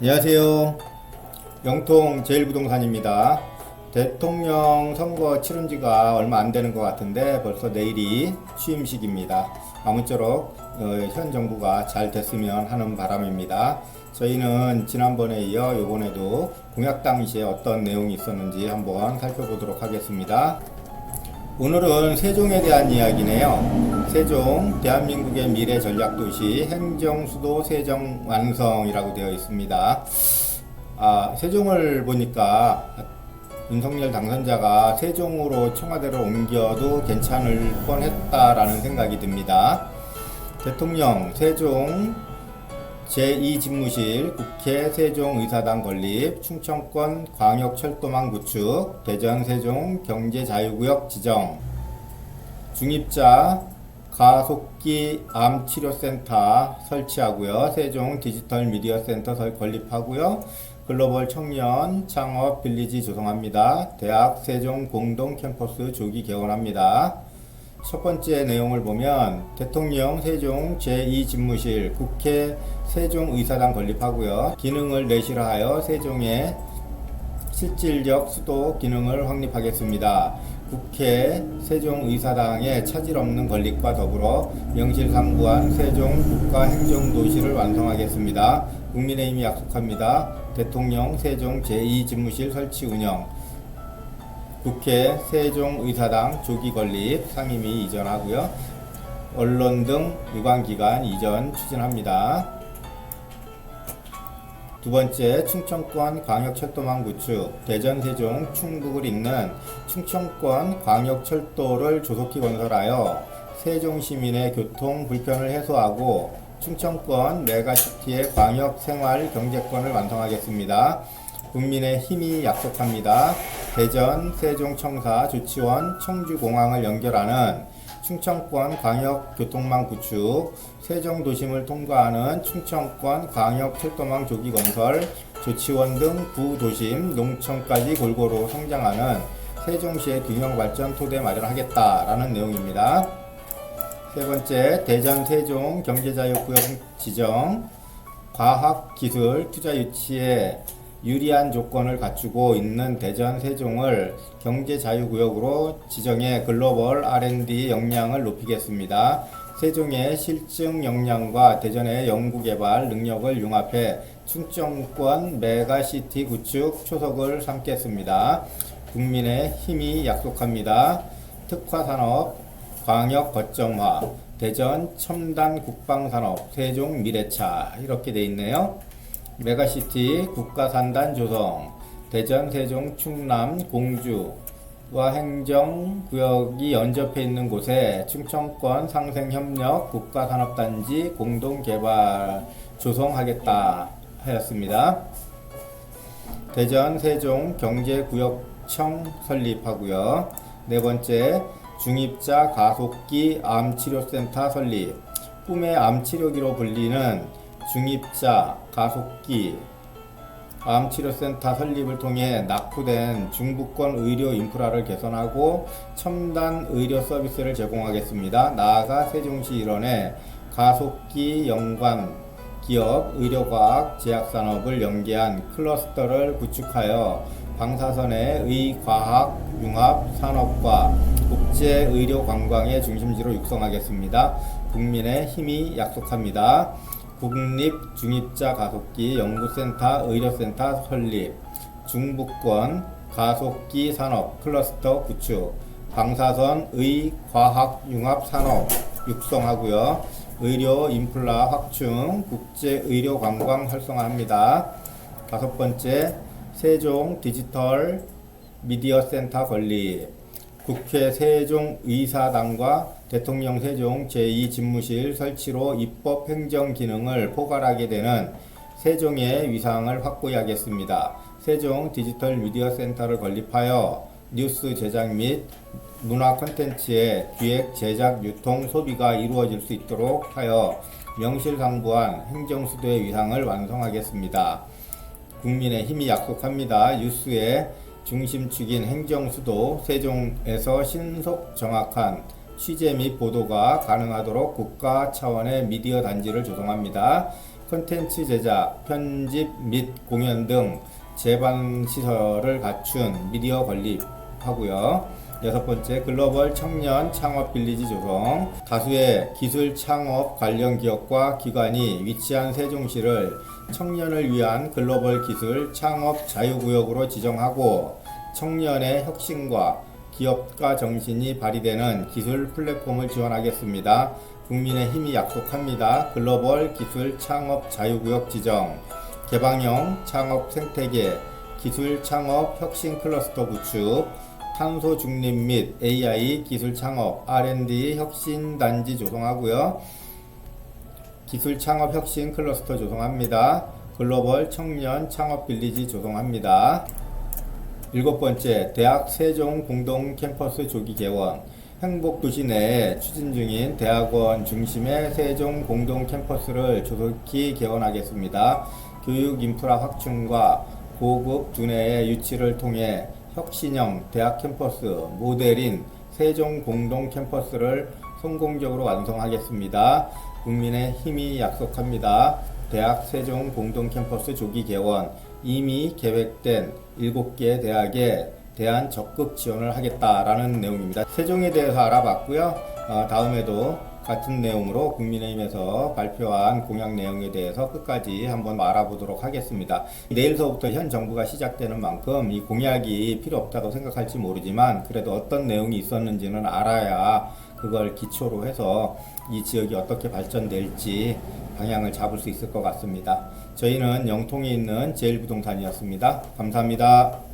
안녕하세요. 영통 제일부동산입니다. 대통령 선거 치른 지가 얼마 안 되는 것 같은데 벌써 내일이 취임식입니다. 아무쪼록 어, 현 정부가 잘 됐으면 하는 바람입니다. 저희는 지난번에 이어 이번에도 공약 당시에 어떤 내용이 있었는지 한번 살펴보도록 하겠습니다. 오늘은 세종에 대한 이야기네요. 세종, 대한민국의 미래 전략 도시, 행정 수도 세종 완성이라고 되어 있습니다. 아, 세종을 보니까 윤석열 당선자가 세종으로 청와대를 옮겨도 괜찮을 뻔했다라는 생각이 듭니다. 대통령 세종 제2집무실 국회 세종의사당 건립 충청권 광역철도망 구축 대전 세종 경제자유구역 지정 중입자 가속기 암치료센터 설치하고요. 세종 디지털 미디어 센터 설 건립하고요. 글로벌 청년 창업 빌리지 조성합니다. 대학 세종 공동 캠퍼스 조기 개원합니다. 첫 번째 내용을 보면 대통령 세종 제2집무실 국회 세종의사당 건립하고요. 기능을 내실화하여 세종의 실질적 수도 기능을 확립하겠습니다. 국회 세종의사당의 차질 없는 건립과 더불어 명실상부한 세종 국가행정도시를 완성하겠습니다. 국민의힘이 약속합니다. 대통령 세종 제2집무실 설치 운영 국회 세종의사당 조기 건립 상임위 이전하고요. 언론 등 유관기관 이전 추진합니다. 두 번째, 충청권 광역철도망 구축, 대전, 세종, 충북을 잇는 충청권 광역철도를 조속히 건설하여 세종 시민의 교통 불편을 해소하고 충청권 메가시티의 광역 생활 경제권을 완성하겠습니다. 국민의 힘이 약속합니다. 대전, 세종, 청사, 조치원, 청주공항을 연결하는 충청권 광역 교통망 구축, 세종 도심을 통과하는 충청권 광역 철도망 조기 건설, 조치원 등 구도심, 농촌까지 골고루 성장하는 세종시의 균형 발전 토대 마련하겠다라는 내용입니다. 세 번째, 대전 세종 경제자유구역 지정, 과학기술 투자 유치에 유리한 조건을 갖추고 있는 대전 세종을 경제자유구역으로 지정해 글로벌 R&D 역량을 높이겠습니다. 세종의 실증 역량과 대전의 연구개발 능력을 융합해 충청권 메가시티 구축 초석을 삼겠습니다. 국민의 힘이 약속합니다. 특화산업, 광역 거점화, 대전 첨단 국방산업, 세종 미래차 이렇게 돼 있네요. 메가시티 국가산단 조성, 대전, 세종, 충남, 공주와 행정구역이 연접해 있는 곳에 충청권 상생협력 국가산업단지 공동개발 조성하겠다 하였습니다. 대전, 세종 경제구역청 설립하고요. 네 번째, 중입자 가속기 암치료센터 설립. 꿈의 암치료기로 불리는 중입자 가속기 암치료센터 설립을 통해 낙후된 중부권 의료 인프라를 개선하고 첨단 의료 서비스를 제공하겠습니다. 나아가 세종시 일원에 가속기 연관 기업 의료과학 제약산업을 연계한 클러스터를 구축하여 방사선의 의과학 융합 산업과 국제 의료 관광의 중심지로 육성하겠습니다. 국민의 힘이 약속합니다. 국립 중입자 가속기 연구센터 의료센터 설립, 중부권 가속기 산업 클러스터 구축, 방사선 의 과학 융합 산업 육성하고요. 의료 인플라 확충, 국제 의료 관광 활성화합니다. 다섯 번째, 세종 디지털 미디어 센터 건립. 국회 세종 의사당과 대통령 세종 제2집무실 설치로 입법 행정 기능을 포괄하게 되는 세종의 위상을 확고히 하겠습니다. 세종 디지털 미디어 센터를 건립하여 뉴스 제작 및 문화 콘텐츠의 기획, 제작, 유통, 소비가 이루어질 수 있도록 하여 명실상부한 행정수도의 위상을 완성하겠습니다. 국민의 힘이 약속합니다. 뉴스의 중심축인 행정수도 세종에서 신속 정확한 취재 및 보도가 가능하도록 국가 차원의 미디어 단지를 조성합니다. 콘텐츠 제작, 편집 및 공연 등 제반 시설을 갖춘 미디어 건립하고요. 여섯 번째 글로벌 청년 창업 빌리지 조성 다수의 기술 창업 관련 기업과 기관이 위치한 세종시를 청년을 위한 글로벌 기술 창업 자유구역으로 지정하고 청년의 혁신과 기업가 정신이 발휘되는 기술 플랫폼을 지원하겠습니다. 국민의 힘이 약속합니다. 글로벌 기술 창업 자유구역 지정 개방형 창업 생태계 기술 창업 혁신 클러스터 구축 탄소 중립 및 AI 기술 창업 R&D 혁신 단지 조성하고요. 기술 창업 혁신 클러스터 조성합니다. 글로벌 청년 창업 빌리지 조성합니다. 일곱 번째, 대학 세종 공동 캠퍼스 조기 개원. 행복도시 내에 추진 중인 대학원 중심의 세종 공동 캠퍼스를 조속히 개원하겠습니다. 교육 인프라 확충과 고급 두뇌의 유치를 통해 혁신형 대학 캠퍼스 모델인 세종 공동 캠퍼스를 성공적으로 완성하겠습니다. 국민의 힘이 약속합니다. 대학 세종 공동 캠퍼스 조기 개원 이미 계획된 7개 대학에 대한 적극 지원을 하겠다라는 내용입니다. 세종에 대해서 알아봤고요. 어, 다음에도 같은 내용으로 국민의힘에서 발표한 공약 내용에 대해서 끝까지 한번 알아보도록 하겠습니다. 내일서부터 현 정부가 시작되는 만큼 이 공약이 필요 없다고 생각할지 모르지만 그래도 어떤 내용이 있었는지는 알아야 그걸 기초로 해서 이 지역이 어떻게 발전될지 방향을 잡을 수 있을 것 같습니다. 저희는 영통에 있는 제일부동산이었습니다. 감사합니다.